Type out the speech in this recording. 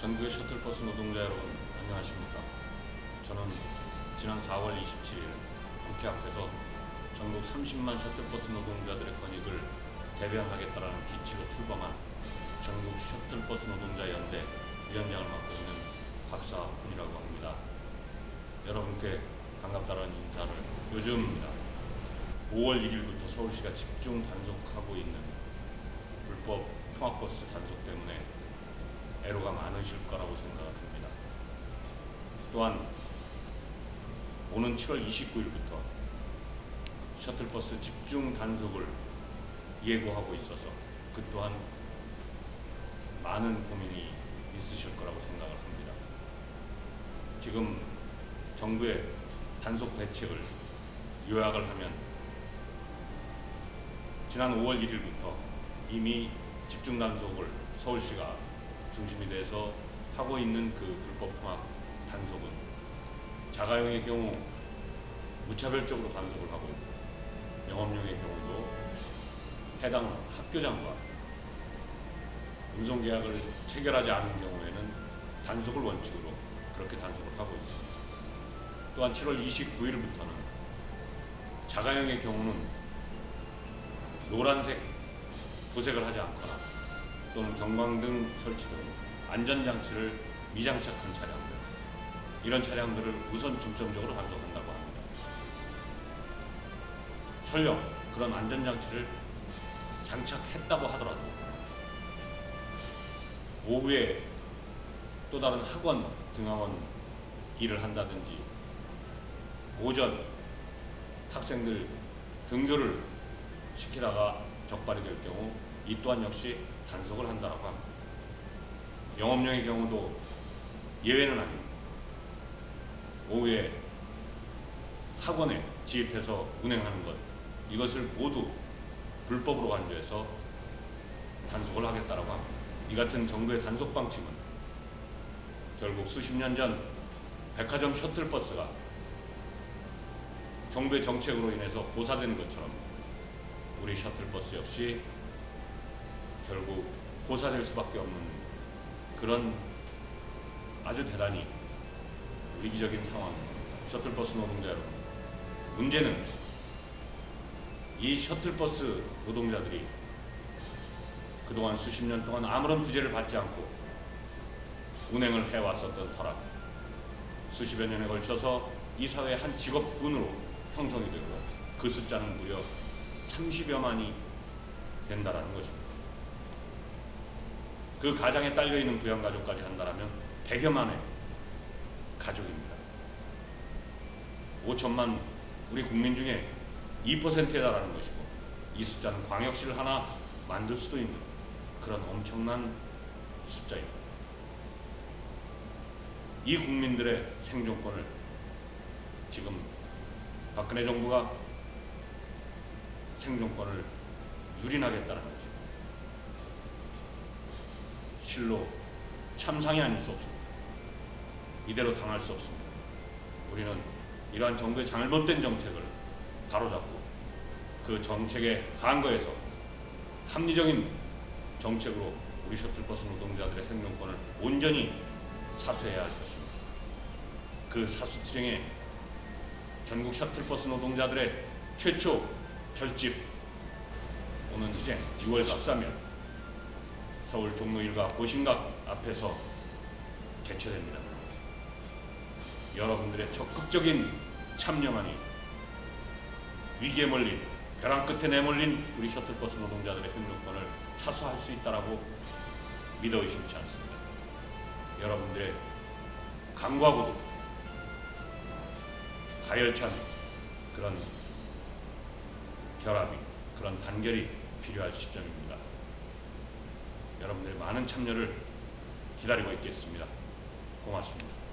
전국의 셔틀버스 노동자 여러분 안녕하십니까? 저는 지난 4월 27일 국회 앞에서 전국 30만 셔틀버스 노동자들의 권익을 대변하겠다라는 기치로 출범한 전국 셔틀버스 노동자 연대 위원장을 맡고 있는 박사훈이라고 합니다. 여러분께 반갑다는 인사를 요즘 5월 1일부터 서울시가 집중 단속하고 있는 불법 통학버스 단속 애로가 많으실 거라고 생각합니다. 또한 오는 7월 29일부터 셔틀버스 집중 단속을 예고하고 있어서 그 또한 많은 고민이 있으실 거라고 생각을 합니다. 지금 정부의 단속 대책을 요약을 하면 지난 5월 1일부터 이미 집중 단속을 서울시가 중심이 돼서 하고 있는 그 불법 통학 단속은 자가용의 경우 무차별적으로 단속을 하고 있고 영업용의 경우도 해당 학교장과 운송계약을 체결하지 않은 경우에는 단속을 원칙으로 그렇게 단속을 하고 있습니다. 또한 7월 29일부터는 자가용의 경우는 노란색 도색을 하지 않거나 또는 경광등 설치 등 안전장치를 미장착한 차량들 이런 차량들을 우선 중점적으로 단속한다고 합니다. 설령 그런 안전장치를 장착했다고 하더라도 오후에 또 다른 학원 등하원 일을 한다든지 오전 학생들 등교를 시키다가 적발이 될 경우 이 또한 역시 단속을 한다고 합니다. 영업용의 경우도 예외는 아닙니다. 오후에 학원에 지입해서 운행하는 것 이것을 모두 불법으로 간주해서 단속을 하겠다라고 합니다. 이 같은 정부의 단속 방침은 결국 수십 년 전 백화점 셔틀버스가 정부의 정책으로 인해서 고사되는 것처럼 우리 셔틀버스 역시 결국 고사될 수밖에 없는 그런 아주 대단히 위기적인 상황 셔틀버스 노동자 여러분 문제는 이 셔틀버스 노동자들이 그동안 수십 년 동안 아무런 구제를 받지 않고 운행을 해왔었던 터라 수십여 년에 걸쳐서 이 사회의 한 직업군으로 형성이 되고 그 숫자는 무려 30여만이 된다라는 것입니다. 그 가장에 딸려 있는 부양 가족까지 한다면 100여만의 가족입니다. 5천만 우리 국민 중에 2%에 달하는 것이고 이 숫자는 광역시를 하나 만들 수도 있는 그런 엄청난 숫자입니다. 이 국민들의 생존권을 지금 박근혜 정부가 생존권을 유린하겠다는 것입니다. 실로 참상이 아닐 수 없습니다. 이대로 당할 수 없습니다. 우리는 이러한 정부의 잘못된 정책을 바로잡고 그 정책에 한거해서 합리적인 정책으로 우리 셔틀버스 노동자들의 생존권을 온전히 사수해야 할 것입니다. 그 사수 투쟁에 전국 셔틀버스 노동자들의 최초 결집 오는 투쟁 2월 13일 서울 종로 일가 보신각 앞에서 개최됩니다. 여러분들의 적극적인 참여만이 위기에 몰린 벼랑 끝에 내몰린 우리 셔틀버스 노동자들의 생존권을 사수할 수 있다라고 믿어 의심치 않습니다. 여러분들의 강과고도 가열찬 그런 결합이 그런 단결이 필요할 시점입니다. 여러분들의 많은 참여를 기다리고 있겠습니다. 고맙습니다.